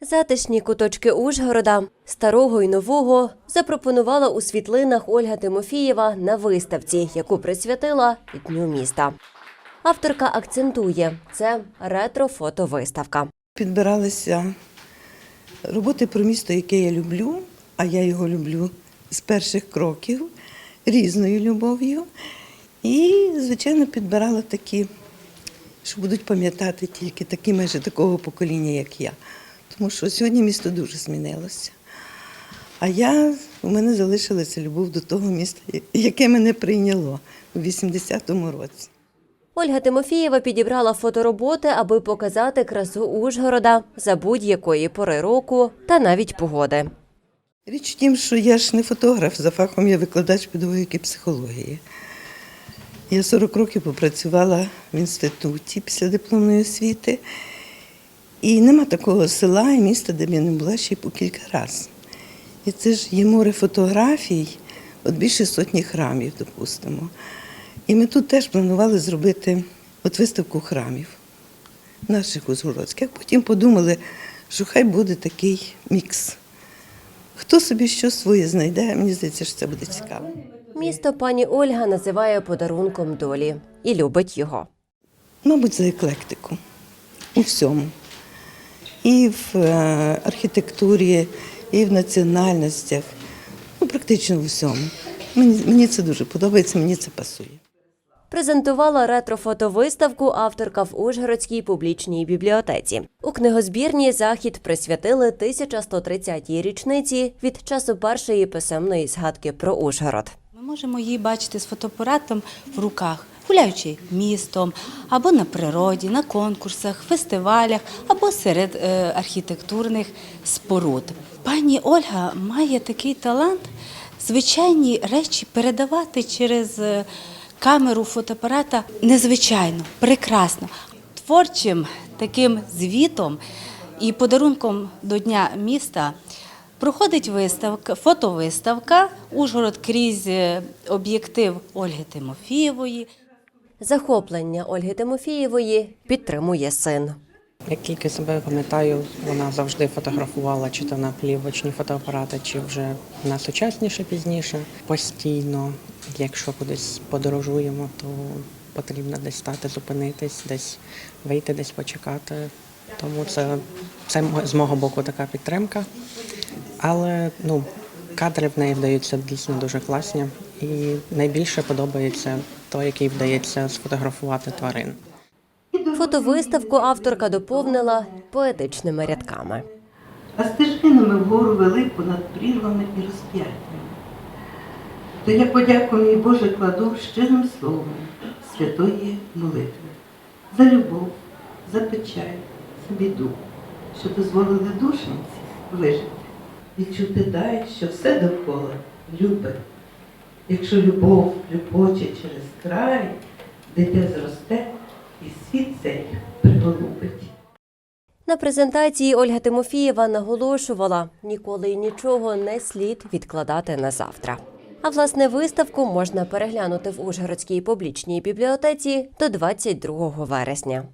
Затишні куточки Ужгорода, старого і нового, запропонувала у світлинах Ольга Тимофієва на виставці, яку присвятила Дню міста. Авторка акцентує, це ретро-фотовиставка. Підбиралися роботи про місто, яке я люблю, а я його люблю з перших кроків, різною любов'ю. І, звичайно, підбирала такі, що будуть пам'ятати тільки такі майже такого покоління, як я. Тому що сьогодні місто дуже змінилося. А я, у мене залишилася любов до того міста, яке мене прийняло у 80-му році. Ольга Тимофієва підібрала фотороботи, аби показати красу Ужгорода за будь-якої пори року та навіть погоди. Річ в тім, що я ж не фотограф, за фахом я викладач педагогіки психології. Я 40 років попрацювала в інституті після дипломної освіти. І нема такого села і міста, де б я не була ще й по кілька разів. І це ж є море фотографій, от більше сотні храмів, допустимо. І ми тут теж планували зробити от виставку храмів наших узгородських. Потім подумали, що хай буде такий мікс. Хто собі що своє знайде, мені здається, що це буде цікаво. Місто пані Ольга називає подарунком долі і любить його. Мабуть, за еклектику у всьому. І в е, архітектурі, і в національностях, ну, практично в усьому. Мені, мені це дуже подобається, мені це пасує. Презентувала ретро-фотовиставку авторка в Ужгородській публічній бібліотеці. У книгозбірні захід присвятили 1130-й річниці від часу першої писемної згадки про Ужгород. Ми можемо її бачити з фотоапаратом в руках, гуляючи містом, або на природі, на конкурсах, фестивалях, або серед е, архітектурних споруд. Пані Ольга має такий талант звичайні речі передавати через е, камеру фотоапарата незвичайно, прекрасно. Творчим таким звітом і подарунком до Дня міста проходить виставка, фотовиставка Ужгород крізь е, об'єктив Ольги Тимофієвої. Захоплення Ольги Тимофієвої підтримує син. Як тільки себе пам'ятаю, вона завжди фотографувала чи то на плівочні фотоапарати, чи вже на сучасніше пізніше. Постійно, якщо кудись подорожуємо, то потрібно десь стати, зупинитись, десь вийти, десь почекати. Тому це, це з мого боку така підтримка. Але ну, кадри в неї вдаються дійсно дуже класні. І найбільше подобається той, який вдається сфотографувати тварин. Фотовиставку авторка доповнила поетичними рядками. А стежинами вгору вели понад прірвами і розп'яттями. То я подяку мій Боже кладу щирим словом святої молитви за любов, за печаль, за біду, що дозволили душенці вижити. Відчути дай, що все довкола любить. Якщо любов люпоче через край, дитя зросте і світ цей приголубить. На презентації Ольга Тимофієва наголошувала, ніколи і нічого не слід відкладати на завтра. А власне виставку можна переглянути в Ужгородській публічній бібліотеці до 22 вересня.